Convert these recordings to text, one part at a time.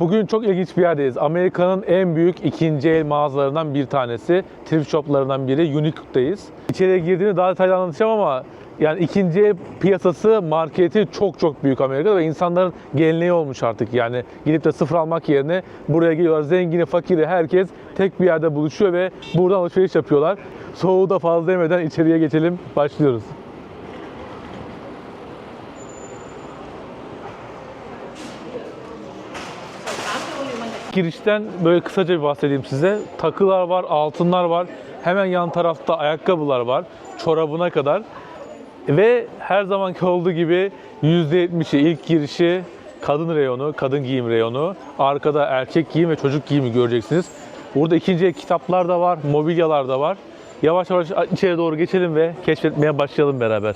Bugün çok ilginç bir yerdeyiz. Amerika'nın en büyük ikinci el mağazalarından bir tanesi. Thrift shoplarından biri Unique'dayız. İçeriye girdiğimde daha detaylı anlatacağım ama yani ikinci el piyasası, marketi çok çok büyük Amerika'da ve insanların geleneği olmuş artık. Yani gidip de sıfır almak yerine buraya geliyorlar. Zengini, fakiri herkes tek bir yerde buluşuyor ve buradan alışveriş yapıyorlar. Soğuğu da fazla yemeden içeriye geçelim. Başlıyoruz. Girişten böyle kısaca bir bahsedeyim size. Takılar var, altınlar var. Hemen yan tarafta ayakkabılar var. Çorabına kadar. Ve her zamanki olduğu gibi %70'i ilk girişi kadın reyonu, kadın giyim reyonu. Arkada erkek giyim ve çocuk giyimi göreceksiniz. Burada ikinci kitaplar da var, mobilyalar da var. Yavaş yavaş içeri doğru geçelim ve keşfetmeye başlayalım beraber.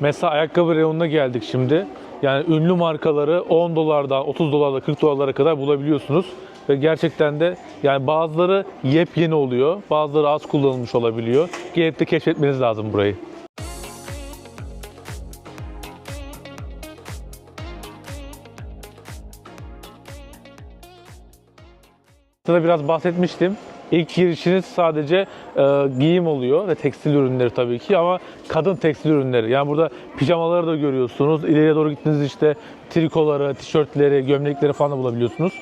Mesela ayakkabı reyonuna geldik şimdi. Yani ünlü markaları 10 dolardan 30 dolarla 40 dolarlara kadar bulabiliyorsunuz. Ve gerçekten de yani bazıları yepyeni oluyor, bazıları az kullanılmış olabiliyor. Gelip de keşfetmeniz lazım burayı. Sana biraz bahsetmiştim. İlk girişiniz sadece e, giyim oluyor ve tekstil ürünleri tabii ki ama kadın tekstil ürünleri. Yani burada pijamaları da görüyorsunuz. İleriye doğru gittiğiniz işte trikoları, tişörtleri, gömlekleri falan da bulabiliyorsunuz.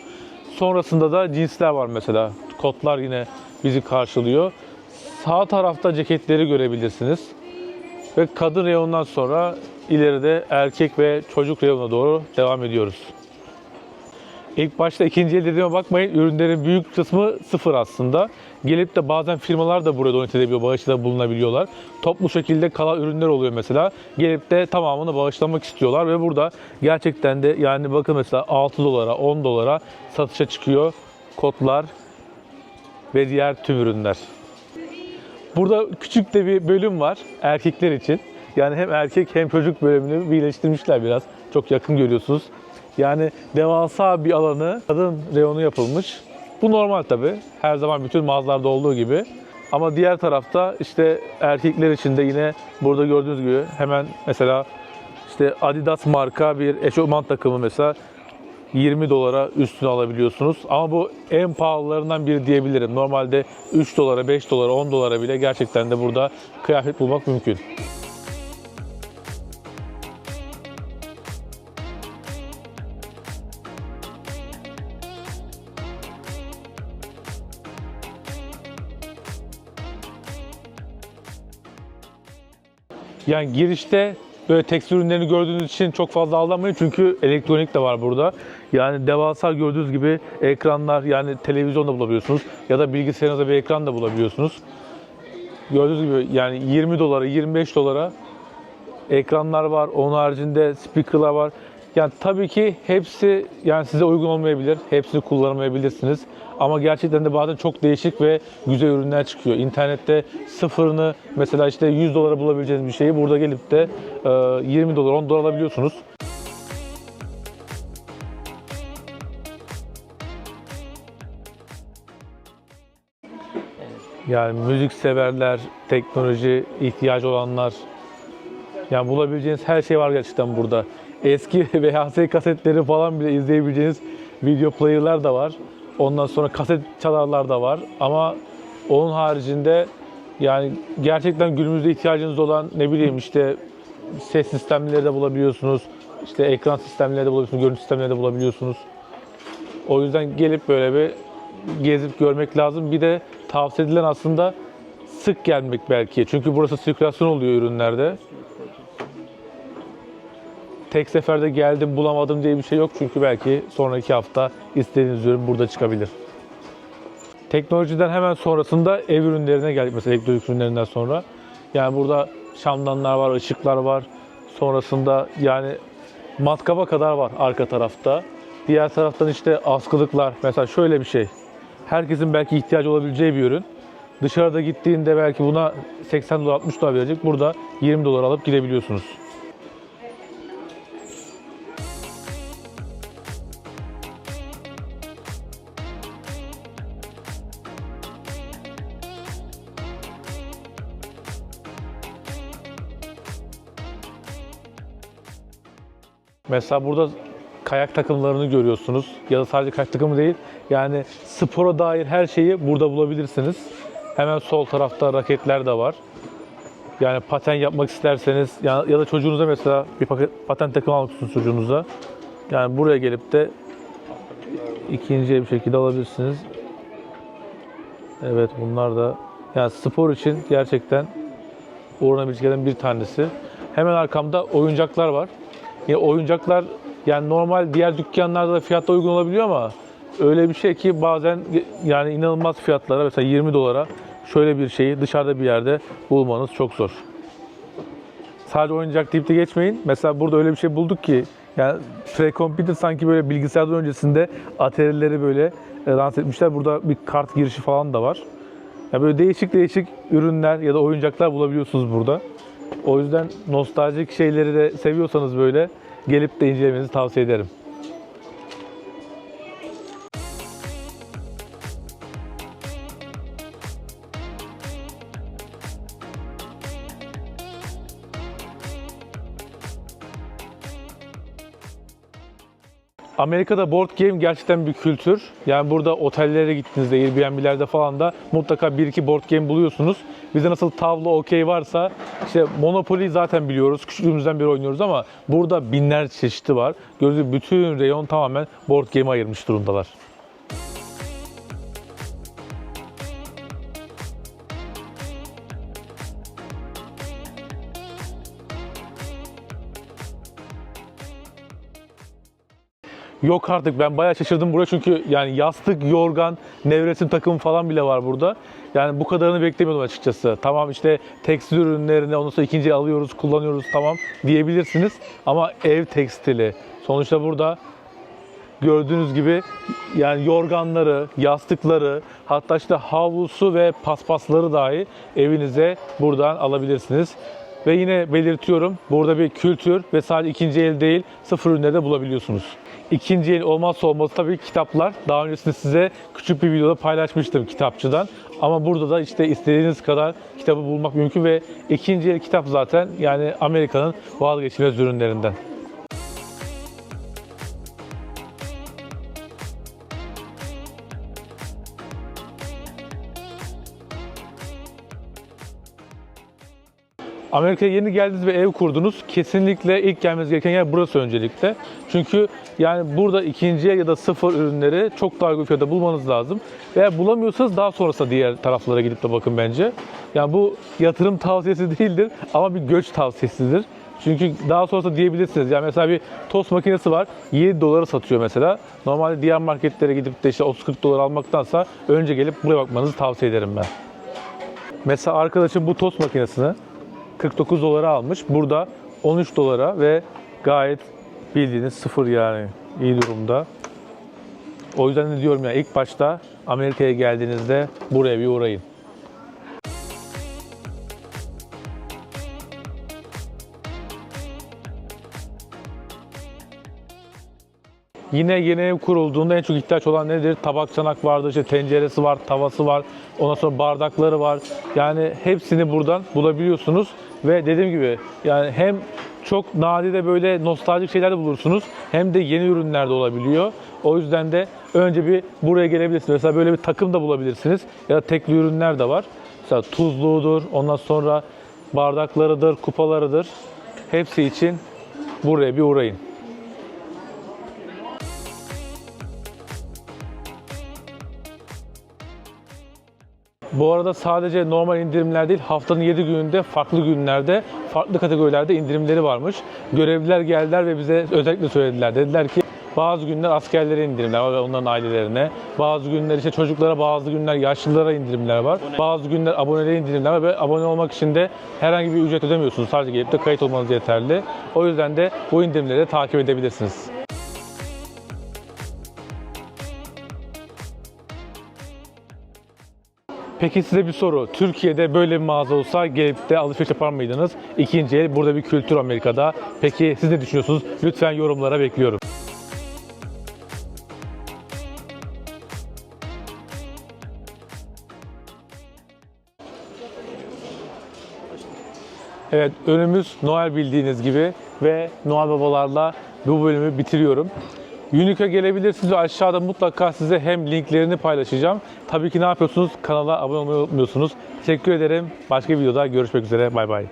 Sonrasında da cinsler var mesela. Kotlar yine bizi karşılıyor. Sağ tarafta ceketleri görebilirsiniz. Ve kadın reyonundan sonra ileride erkek ve çocuk reyonuna doğru devam ediyoruz. İlk başta ikinci el dediğime bakmayın. Ürünlerin büyük kısmı sıfır aslında. Gelip de bazen firmalar da buraya donate edebiliyor, bağışta bulunabiliyorlar. Toplu şekilde kalan ürünler oluyor mesela. Gelip de tamamını bağışlamak istiyorlar ve burada gerçekten de yani bakın mesela 6 dolara, 10 dolara satışa çıkıyor kotlar ve diğer tüm ürünler. Burada küçük de bir bölüm var erkekler için. Yani hem erkek hem çocuk bölümünü birleştirmişler biraz. Çok yakın görüyorsunuz. Yani devasa bir alanı kadın reyonu yapılmış. Bu normal tabi. Her zaman bütün mağazalarda olduğu gibi. Ama diğer tarafta işte erkekler için de yine burada gördüğünüz gibi hemen mesela işte Adidas marka bir eşofman takımı mesela 20 dolara üstüne alabiliyorsunuz. Ama bu en pahalılarından biri diyebilirim. Normalde 3 dolara, 5 dolara, 10 dolara bile gerçekten de burada kıyafet bulmak mümkün. Yani girişte böyle tekstil ürünlerini gördüğünüz için çok fazla aldanmayın çünkü elektronik de var burada. Yani devasa gördüğünüz gibi ekranlar yani televizyonda bulabiliyorsunuz ya da bilgisayarınızda bir ekran da bulabiliyorsunuz. Gördüğünüz gibi yani 20 dolara 25 dolara ekranlar var. Onun haricinde speakerlar var. Yani tabii ki hepsi yani size uygun olmayabilir. Hepsini kullanamayabilirsiniz. Ama gerçekten de bazen çok değişik ve güzel ürünler çıkıyor. İnternette sıfırını mesela işte 100 dolara bulabileceğiniz bir şeyi burada gelip de e, 20 dolar 10 dolar alabiliyorsunuz. Yani müzik severler, teknoloji ihtiyacı olanlar yani bulabileceğiniz her şey var gerçekten burada. Eski VHS kasetleri falan bile izleyebileceğiniz video player'lar da var. Ondan sonra kaset çalarlar da var. Ama onun haricinde yani gerçekten günümüzde ihtiyacınız olan ne bileyim işte ses sistemleri de bulabiliyorsunuz. İşte ekran sistemleri de bulabiliyorsunuz, görüntü sistemleri de bulabiliyorsunuz. O yüzden gelip böyle bir gezip görmek lazım. Bir de tavsiye edilen aslında sık gelmek belki. Çünkü burası sirkülasyon oluyor ürünlerde tek seferde geldim bulamadım diye bir şey yok. Çünkü belki sonraki hafta istediğiniz ürün burada çıkabilir. Teknolojiden hemen sonrasında ev ürünlerine geldik mesela elektronik ürünlerinden sonra. Yani burada şamdanlar var, ışıklar var. Sonrasında yani matkaba kadar var arka tarafta. Diğer taraftan işte askılıklar. Mesela şöyle bir şey. Herkesin belki ihtiyacı olabileceği bir ürün. Dışarıda gittiğinde belki buna 80 dolar 60 dolar verecek. Burada 20 dolar alıp gidebiliyorsunuz. Mesela burada kayak takımlarını görüyorsunuz. Ya da sadece kayak takımı değil. Yani spora dair her şeyi burada bulabilirsiniz. Hemen sol tarafta raketler de var. Yani paten yapmak isterseniz ya, ya da çocuğunuza mesela bir paket, paten takımı almak istiyorsunuz çocuğunuza. Yani buraya gelip de ikinci bir şekilde alabilirsiniz. Evet bunlar da yani spor için gerçekten uğranabileceklerin bir tanesi. Hemen arkamda oyuncaklar var. Ya oyuncaklar yani normal diğer dükkanlarda da fiyatta uygun olabiliyor ama öyle bir şey ki bazen yani inanılmaz fiyatlara mesela 20 dolara şöyle bir şeyi dışarıda bir yerde bulmanız çok zor. Sadece oyuncak deyip de geçmeyin. Mesela burada öyle bir şey bulduk ki yani pre-computer sanki böyle bilgisayardan öncesinde atarileri böyle e, dans etmişler. Burada bir kart girişi falan da var. Ya böyle değişik değişik ürünler ya da oyuncaklar bulabiliyorsunuz burada. O yüzden nostaljik şeyleri de seviyorsanız böyle gelip de incelemenizi tavsiye ederim. Amerika'da board game gerçekten bir kültür. Yani burada otellere gittiğinizde, Airbnb'lerde falan da mutlaka bir iki board game buluyorsunuz. Bizde nasıl tavla, okey varsa işte Monopoly zaten biliyoruz. Küçüklüğümüzden beri oynuyoruz ama burada binler çeşidi var. Gibi bütün reyon tamamen board game'e ayırmış durumdalar. Yok artık ben bayağı şaşırdım buraya çünkü yani yastık, yorgan, nevresim takımı falan bile var burada. Yani bu kadarını beklemiyordum açıkçası. Tamam işte tekstil ürünlerini ondan sonra ikinci alıyoruz, kullanıyoruz tamam diyebilirsiniz. Ama ev tekstili. Sonuçta burada gördüğünüz gibi yani yorganları, yastıkları, hatta işte havlusu ve paspasları dahi evinize buradan alabilirsiniz. Ve yine belirtiyorum burada bir kültür ve sadece ikinci el değil sıfır ürünleri de bulabiliyorsunuz. İkinci el olmazsa olmazı tabii kitaplar. Daha öncesinde size küçük bir videoda paylaşmıştım kitapçıdan. Ama burada da işte istediğiniz kadar kitabı bulmak mümkün ve ikinci el kitap zaten yani Amerika'nın vazgeçilmez ürünlerinden. Amerika'ya yeni geldiniz ve ev kurdunuz. Kesinlikle ilk gelmeniz gereken yer burası öncelikle. Çünkü yani burada ikinciye ya da sıfır ürünleri çok daha uygun fiyata bulmanız lazım. Eğer bulamıyorsanız daha sonrasında diğer taraflara gidip de bakın bence. Yani bu yatırım tavsiyesi değildir ama bir göç tavsiyesidir. Çünkü daha sonrasında diyebilirsiniz. Yani mesela bir tost makinesi var. 7 dolara satıyor mesela. Normalde diğer marketlere gidip de işte 30-40 dolar almaktansa önce gelip buraya bakmanızı tavsiye ederim ben. Mesela arkadaşım bu tost makinesini 49 dolara almış. Burada 13 dolara ve gayet bildiğiniz sıfır yani iyi durumda. O yüzden de diyorum ya ilk başta Amerika'ya geldiğinizde buraya bir uğrayın. Yine yeni ev kurulduğunda en çok ihtiyaç olan nedir? Tabak çanak vardır, işte tenceresi var, tavası var, ondan sonra bardakları var. Yani hepsini buradan bulabiliyorsunuz ve dediğim gibi yani hem çok nadide böyle nostaljik şeyler de bulursunuz hem de yeni ürünler de olabiliyor. O yüzden de önce bir buraya gelebilirsiniz. Mesela böyle bir takım da bulabilirsiniz ya da tekli ürünler de var. Mesela tuzluğudur, ondan sonra bardaklarıdır, kupalarıdır. Hepsi için buraya bir uğrayın. Bu arada sadece normal indirimler değil, haftanın 7 gününde farklı günlerde, farklı kategorilerde indirimleri varmış. Görevliler geldiler ve bize özellikle söylediler. Dediler ki bazı günler askerlere indirimler var ve onların ailelerine. Bazı günler işte çocuklara, bazı günler yaşlılara indirimler var. Bazı günler abonelere indirimler var ve abone olmak için de herhangi bir ücret ödemiyorsunuz. Sadece gelip de kayıt olmanız yeterli. O yüzden de bu indirimleri de takip edebilirsiniz. Peki size bir soru. Türkiye'de böyle bir mağaza olsa gelip de alışveriş yapar mıydınız? İkinci el burada bir kültür Amerika'da. Peki siz ne düşünüyorsunuz? Lütfen yorumlara bekliyorum. Evet önümüz Noel bildiğiniz gibi ve Noel Babalarla bu bölümü bitiriyorum. Unique'a gelebilirsiniz ve aşağıda mutlaka size hem linklerini paylaşacağım. Tabii ki ne yapıyorsunuz? Kanala abone olmayı unutmuyorsunuz. Teşekkür ederim. Başka bir videoda görüşmek üzere. Bay bay.